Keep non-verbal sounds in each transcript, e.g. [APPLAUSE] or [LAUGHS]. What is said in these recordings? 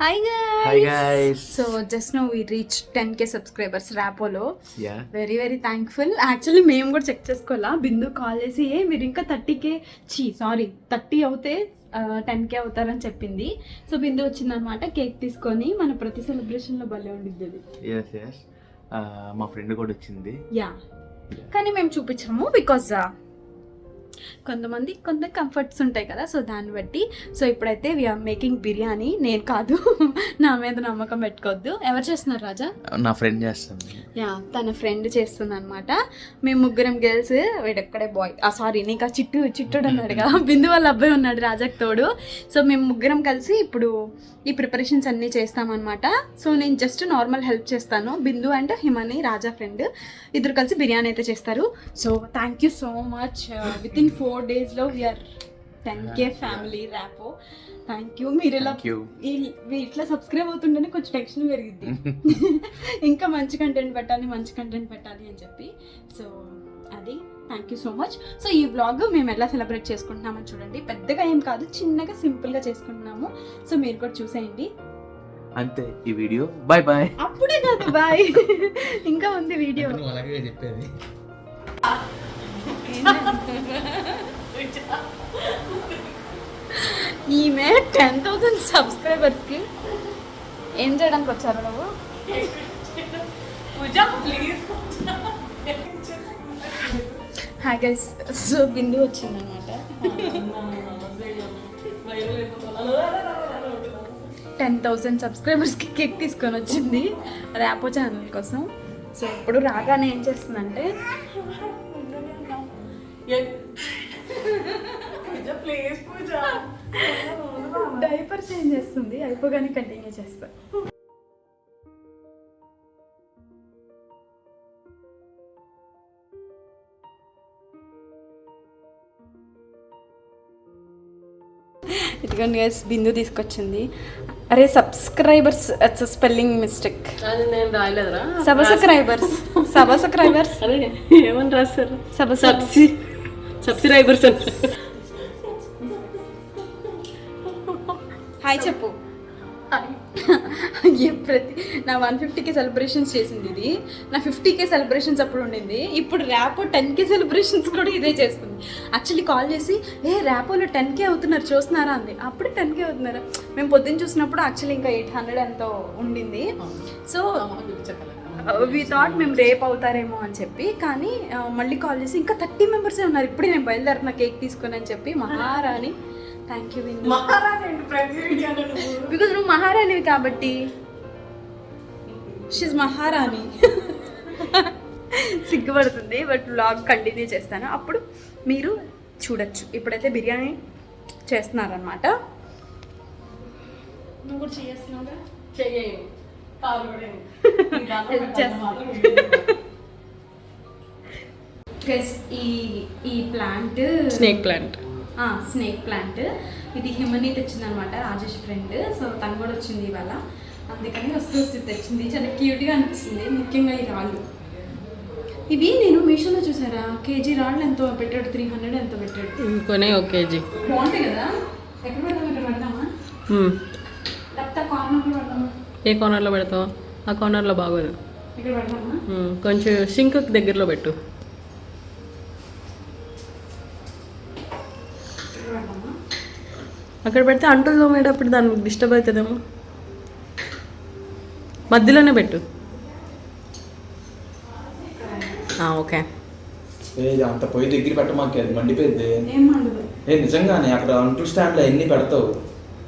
Hi Hi guys. So just know we reach ten K subscribers ర్యాపోలో very very thankful actually మేము కూడా check చేసుకోవాలా? బిందు call చేసి ఏ మీరు ఇంకా థర్టీకే చీ సారీ థర్టీ అవుతే టెన్ కే అవుతారని చెప్పింది. సో బిందు వచ్చిందనమాట కేక్ తీసుకొని మన ప్రతి సెలబ్రేషన్లో భలే ఉండిద్ది అది. మా ఫ్రెండ్ కూడా వచ్చింది. యా కానీ మేము చూపించాము బికాజ్ కొంతమంది కొంత కంఫర్ట్స్ ఉంటాయి కదా సో దాన్ని బట్టి. సో ఇప్పుడైతే వీఆర్ మేకింగ్ బిర్యానీ. నేను కాదు [LAUGHS] నా మీద నమ్మకం పెట్టుకోవద్దు. ఎవరు చేస్తున్నారు రాజా? నా ఫ్రెండ్ చేస్తుంది యా తన ఫ్రెండ్ చేస్తుంది అనమాట మేము ముగ్గురం గర్ల్స్ వీడెక్కడే బాయ్ ఆ సారీ నీకు ఆ చిట్టు చిట్టుడు అన్నాడుగా [LAUGHS] బిందు వాళ్ళ అబ్బాయి ఉన్నాడు రాజాకి తోడు. సో మేము ముగ్గురం కలిసి ఇప్పుడు ఈ ప్రిపరేషన్స్ అన్నీ చేస్తామన్నమాట. సో నేను జస్ట్ నార్మల్ హెల్ప్ చేస్తాను. బిందు అండ్ హిమని రాజా ఫ్రెండ్ ఇద్దరు కలిసి బిర్యానీ అయితే చేస్తారు. So thank you so much with in four డేస్లో we are ten K family rapport thank you మీరు ఇలా ఇట్లా సబ్స్క్రైబ్ అవుతుంటేనే కొంచెం టెన్షన్ పెరిగిద్ది. [LAUGHS] ఇంకా మంచి కంటెంట్ పెట్టాలి మంచి కంటెంట్ పెట్టాలి అని చెప్పి. సో అది. Thank you so much so ఈ బ్లాగ్ మేము ఎలా సెలబ్రేట్ చేసుకుంటున్నామని చూడండి. పెద్దగా ఏం కాదు చిన్నగా సింపుల్గా చేసుకుంటున్నాము. సో మీరు కూడా చూసేయండి. అంతే. ఈ వీడియో బాయ్ బాయ్ అప్పుడే కాదు బాయ్ [LAUGHS] ఇంకా ఉంది వీడియో అలాగే చెప్పేది. [LAUGHS] ఈమె టెన్ థౌసండ్ సబ్స్క్రైబర్స్కి ఏం చేయడానికి వచ్చారు నువ్వు? హాయ్ గైస్ సో బిందు వచ్చిందనమాట టెన్ థౌసండ్ సబ్స్క్రైబర్స్కి కేక్ తీసుకొని వచ్చింది. ర్యాపో ఛానల్ కోసం. సో ఇప్పుడు రాగానే ఏం చేస్తుందంటే డైపర్ చేంజ్ చేస్తుంది అయిపోగానే కంటిన్యూ చేస్తా. ఇదిగోండి గైస్ బిందు తీసుకొచ్చింది. అరే సబ్స్క్రైబర్స్ స్పెల్లింగ్ మిస్టేక్ అది నేను రాయలేదురా. సబ్స్క్రైబర్స్ సబ్స్క్రైబర్స్ ఏమని రాస్తారు సబ్స్ సబ్సి సబ్స్క్రైబర్స్ హాయ్ చెప్పు. ప్రతి నా వన్ ఫిఫ్టీకే సెలబ్రేషన్స్ చేసింది ఇది. నా ఫిఫ్టీకే సెలబ్రేషన్స్ అప్పుడు ఉండింది. ఇప్పుడు ర్యాపో టెన్ కే సెలబ్రేషన్స్ కూడా ఇదే చేస్తుంది. యాక్చువల్లీ కాల్ చేసి ఏ ర్యాపోలో టెన్ కే అవుతున్నారు చూస్తున్నారా? అంది. అప్పుడు టెన్ కే అవుతున్నారా. మేము పొద్దున్న చూసినప్పుడు యాక్చువల్లీ ఇంకా ఎయిట్ హండ్రెడ్ ఎంతో ఉండింది. సో వి థాట్ మేము రేపు అవుతారేమో అని చెప్పి కానీ ఆ, మళ్ళీ కాల్ చేసి ఇంకా థర్టీ మెంబర్సే ఉన్నారు. ఇప్పుడే నేను బయలుదేరుతున్నా కేక్ తీసుకొని అని చెప్పి మహారాణి. థ్యాంక్ యూ విన్ బికాజ్ నువ్వు మహారాణివి కాబట్టి. షీజ్ మహారాణి. [LAUGHS] సిగ్గుపడుతుంది బట్ వ్లాగ్ కంటిన్యూ చేస్తాను. అప్పుడు మీరు చూడొచ్చు. ఇప్పుడైతే బిర్యానీ చేస్తున్నారనమాట నువ్వు కూడా చేస్తున్నావుగా? Help చేస్తా. Guys, ఈ ఈ plant snake plant snake plant ఇది హిమని తెచ్చిందనమాట రాజేష్ ఫ్రెండ్ సో తను కూడా వచ్చింది ఇవాళ. అందుకని వస్తూ వస్తూ తెచ్చింది. చాలా క్యూట్గా అనిపిస్తుంది. ముఖ్యంగా ఈ రాళ్ళు. ఇవి నేను మీషోలో చూసారా? కేజీ రాళ్ళు ఎంతో పెట్టాడు త్రీ హండ్రెడ్ ఎంతో పెట్టాడు. ఇంకొనే ఒక కేజీ. బాగుంటాయి కదా? ఎక్కడ ఇక్కడ పెడదామా? లేకపోతే కార్నర్లో పెడదామా? ఏ కార్నర్లో పెడతావు? ఆ కార్నర్లో బాగోదు. కొంచెం సింక్ దగ్గరలో పెట్టు. అక్కడ పెడితే అంటులు తోమేటప్పుడు దానికి డిస్టర్బ్ అవుతుందేమో. మధ్యలోనే పెట్టు. ఆ, ఓకే. అంత పొయ్యి దగ్గర పెట్టమాకి మండిపోయింది. ఏ నిజంగానే అక్కడ అంటు స్టాండ్లో ఎన్ని పెడతావు?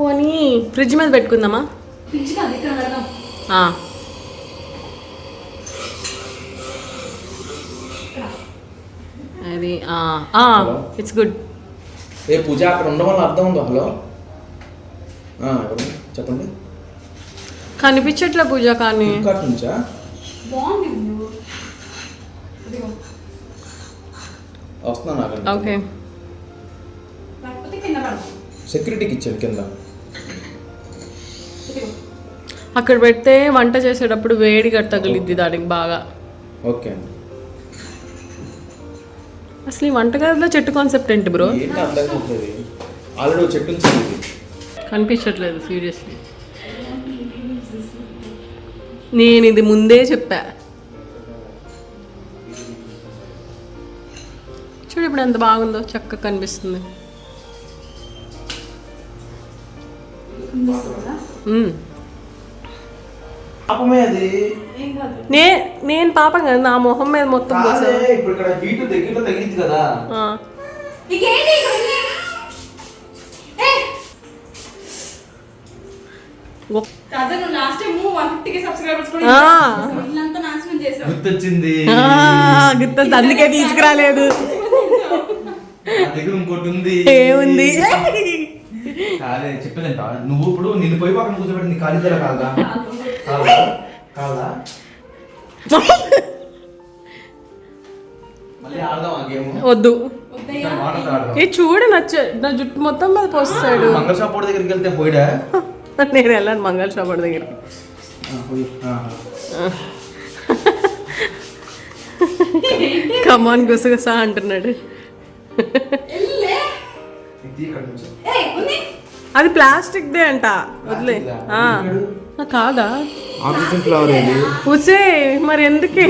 పోనీ ఫ్రిడ్జ్ మీద పెట్టుకుందామా? అది ఇట్స్ గుడ్ ఏ పూజ అక్కడ ఉండడం వల్ల అర్థం ఉందో? హలో? చెప్పండి. కనిపించట్లే పూజ కానీ? ఇంకా నుంచా? బాగుంది నువ్వు ఇదిగో వస్తున్నా నాకు ఓకే. సెక్యూరిటీకి ఇచ్చాను కింద. అక్కడ పెడితే వంట చేసేటప్పుడు వేడిగా తగిలిద్ది దానికి బాగా. ఓకే అండి. అసలు ఈ వంటగదిలో చెట్టు కాన్సెప్ట్ ఏంటి బ్రో? ఆల్రెడీ చెట్టు కనిపించట్లేదు సీరియస్లీ. నేను ఇది ముందే చెప్పా. చూడు ఇప్పుడు ఎంత బాగుందో చక్కగా కనిపిస్తుంది? మ్మ్. పాపమే అది. నే నేను పాపం కదా నా మొహం మీద మొత్తం పోసా కాదే, ఇప్పుడు ఇక్కడ హీట్ తగిలింది కదా. నీకేంటి ఇక్కడ ఉంది? ఏయ్! కాదు, నువ్వు last time 150 కి subscribers కూడా ఆ. ఇచ్చావు. ఇల్లంతా నాశనం చేసావు. గుర్తొచ్చింది. గుర్తొస్తుంది అందుకే తీసుకురాలేదు. నా దగ్గర ఇంకోటి ఉంది. ఏముంది కాదే నువ్వు ఇప్పుడు నిన్ను పోయి పక్కన కూర్చోబెట్టి నీ ఖాళీ కాదా కాదా? కాదా? మళ్ళీ ఆడదాం ఆ గేమ్? వద్దు. ఏ చూడు నచ్చ నా జుట్టు మొత్తం మీద పోస్తాడు మంగళ షాప్ దగ్గరికి వెళ్తే పోయిడా? [LAUGHS] నేను వెళ్ళాను మంగళ షాప్ దగ్గరికి. కమాన్ [LAUGHS] గుసగుస అంటున్నాడు? అది ప్లాస్టిక్ దే అంట. వదిలే. కాదా? ఆక్సిజన్ ఫ్లవర్ ఇది ఉసే మరి ఎందుకే?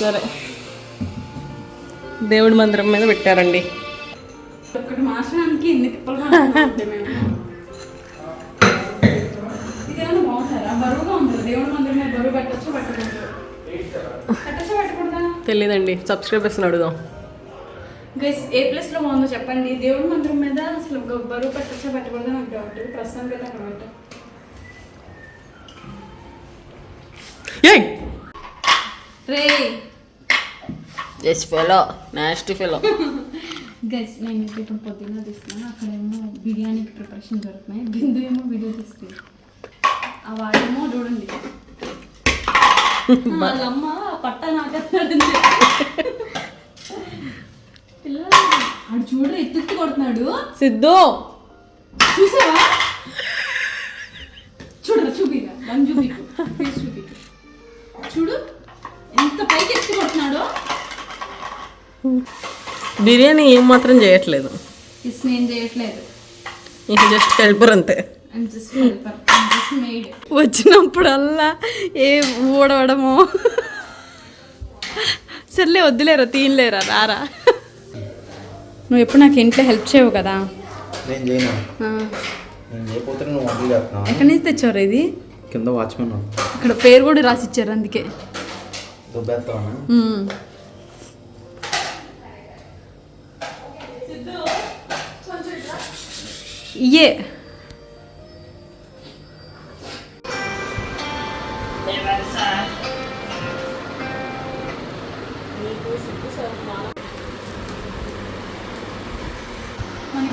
సరే. దేవుడి మందిరం మీద పెట్టారండి. తెలియదండి సబ్స్క్రైబర్స్ అడుగుదాం. గైస్ ఏ ప్లేస్లో బాగుందో చెప్పండి. దేవుడి మందిరం మీద అసలు బరువు పెట్టచ్చా పెట్టకూడదా నాకు డౌట్ ప్రస్తుతానికి అయితే ఏయ్! రే ఎస్ ఫెలో నాస్టీ ఫెలో గైస్ నేను ఇప్పుడు పొద్దున్న తీస్తున్నాను. అక్కడేమో బిర్యానీకి ప్రిపరేషన్ జరుగుతున్నాయి. బిందు ఏమో వీడియో తీస్తుంది. ఆ వాడేమో చూడండి. [LAUGHS] వాళ్ళమ్మ పట్ట నాకేస్తున్నాడు ఆడు చూడరు ఎత్తెత్తి కొడుతున్నాడు. సిద్ధు! చూసావా? చూడరా చూపిగా వన్ చూపికు. ఫేస్ చూపికు. చూడు ఎంత పైకి ఎత్తి కొడుతున్నాడో. బిర్యానీ ఏం మాత్రం చేయట్లేదు. ఇస్ నేను చేయట్లేదు. ఇంక జస్ట్ హెల్పర్ అంతే. వచ్చినప్పుడల్లా ఏ ఊడవడము. సర్లే వద్దులేరా తీయలేరా రారా. నువ్వు ఎప్పుడు నాకు ఇంట్లో హెల్ప్ చేయవు కదా? నేను చేయను. నేను చేయకపోతే నువ్వు వంటలు చేస్తున్నావు? ఎక్కడి నుంచి తెచ్చారు ఇది? కింద వాచ్మెన్ ఇక్కడ పేరు కూడా రాసి ఇచ్చారు అందుకే. దుబ్బేస్తావా? మ్మ్.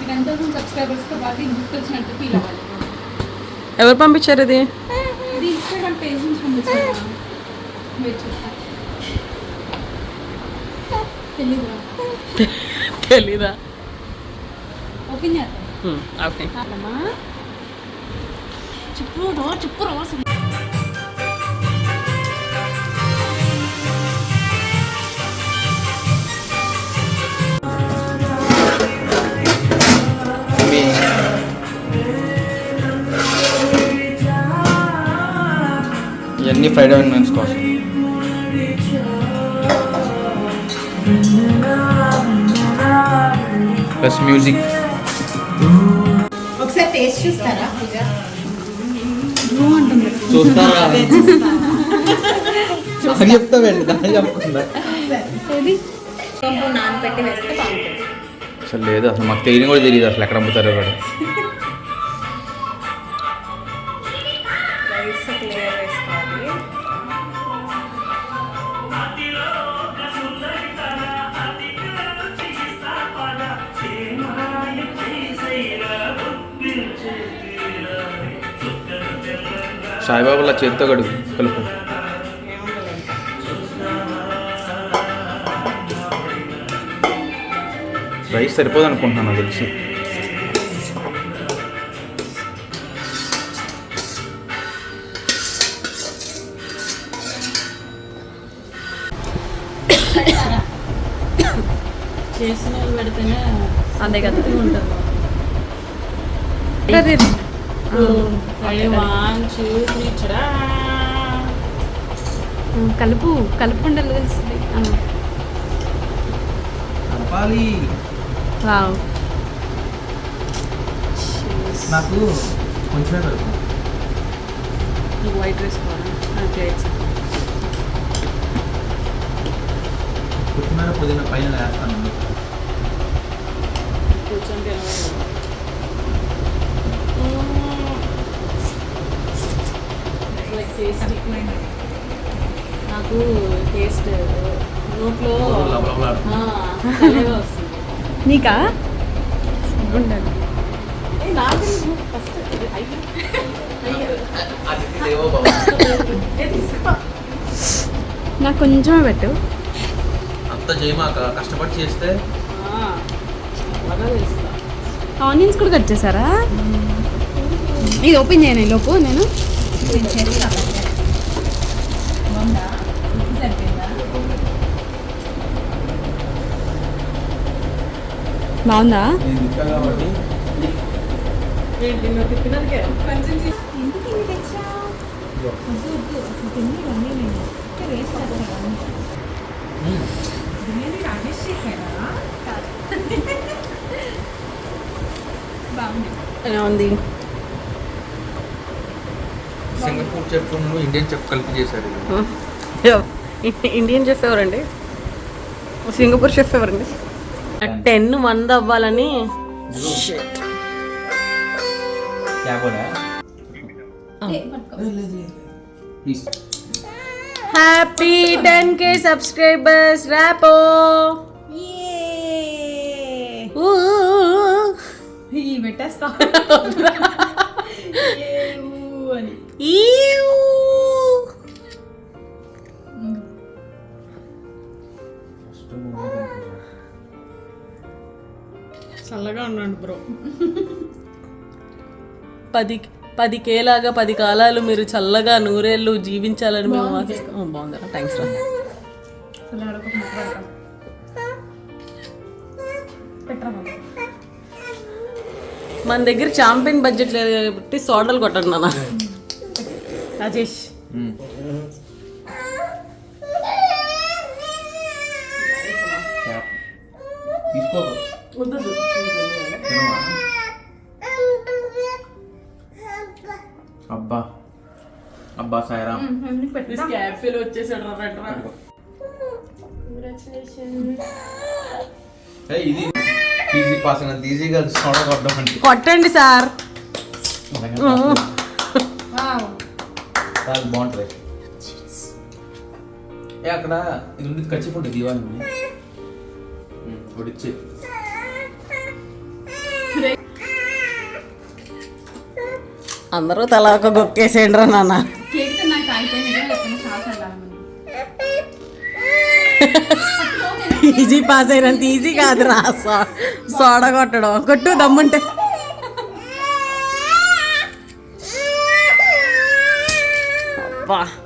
టెన్ థౌసండ్ సబ్స్క్రైబర్స్తో పాటు ఇది గిఫ్ట్ వచ్చినట్టు ఫీల్ అవ్వాలి. ఎవరు పంపించారు ఇది? ఇది ఇన్స్టాగ్రామ్ పేజ్ నుంచి పంపించాను మీరు చూస్తా తెలీదురా. తెలీదా? ఓపెన్ చేద్దాం. ఓకే. చెప్పు చెప్పు ఇవన్నీ ఫ్రైడ్ ఆనియన్స్ కోసం. Plus music. ఒకసారి టేస్ట్ చూస్తారా? చూస్తారా? దాన్ని చెప్పకుండా. అసలు లేదు అసలు మాకు తెలియని కూడా తెలియదు అసలు ఎక్కడ అమ్ముతారో కూడా. సాయిబాబులా చేత్తో కడుగు కలుపు. రైస్ సరిపోదు అనుకుంటున్నాను నాకు తెలిసి. చేసిన వాళ్ళు పెడితేనే అదే కదా. ఉంటుంది కలుపు కలుపు ఉండలు తెలుస్తుంది కలపాలి. వావ్. నాకు కొంచెమే కలుపు. వైట్ రైస్ కావాలా ప్లేట్స్ కొత్తిమీర పుదీనా పైన వేస్తాను. కూర్చొని లైక్ టేస్ట్ నాకు టేస్ట్ నోట్లో నీకా ఏ, నాకు ఫస్ట్ కొంచెమే పెట్టు అంత చేయమాక కష్టపడి చేస్తే ఆనియన్స్ కూడా కట్ చేశారా ఇది ఓపెన్ చేయను ఈ లోపు నేను బాగుందా? నేను తిప్పా కాబట్టి ఏంటి నువ్వు తిప్పినందుకే కొంచెం తీసి- ఎలా ఉంది? సింగపూర్ చెఫ్ ఇండియన్ చెఫ్ కలిపి చేశారు. ఇండియన్ చెఫ్ ఎవరండి? సింగపూర్ చెఫ్ ఎవరండి? టెన్ మంది అవ్వాలని. హ్యాపీ టెన్ కే సబ్స్క్రైబర్స్ ర్యాపో పెట్టేస్తా. చల్లగా ఉన్నాడు బ్రో. పది పది కేలాగా పది కాలాలు మీరు చల్లగా నూరేళ్ళు జీవించాలని మేము ఆశిస్తాం. బాగుందా. థ్యాంక్స్ రా. మన దగ్గర చాంపియన్ బడ్జెట్ లేదు కాబట్టి సోడలు కొట్టండి నాన్న. రాజేష్. తీసుకో తినవా? అబ్బా. అబ్బా సాయిరామ్. క్యాఫేలో వచ్చేసాడు ఇది ఈజీ పాస్ అయినంత ఈజీగా కొట్టండి సార్. చాలా బాగుంటుంది. ఏ అక్కడ ఇది ఉంది ఖర్చు ఉంటుంది ఉంది ఒడిచ్చి. అందరూ తలా ఒక గొక్కేసేయండి రా నాన్న ఈజీ పాస్ అయినంత ఈజీ కాదు రా సో- సోడా కొట్టడం. కొట్టు దమ్ముంటే. అబ్బా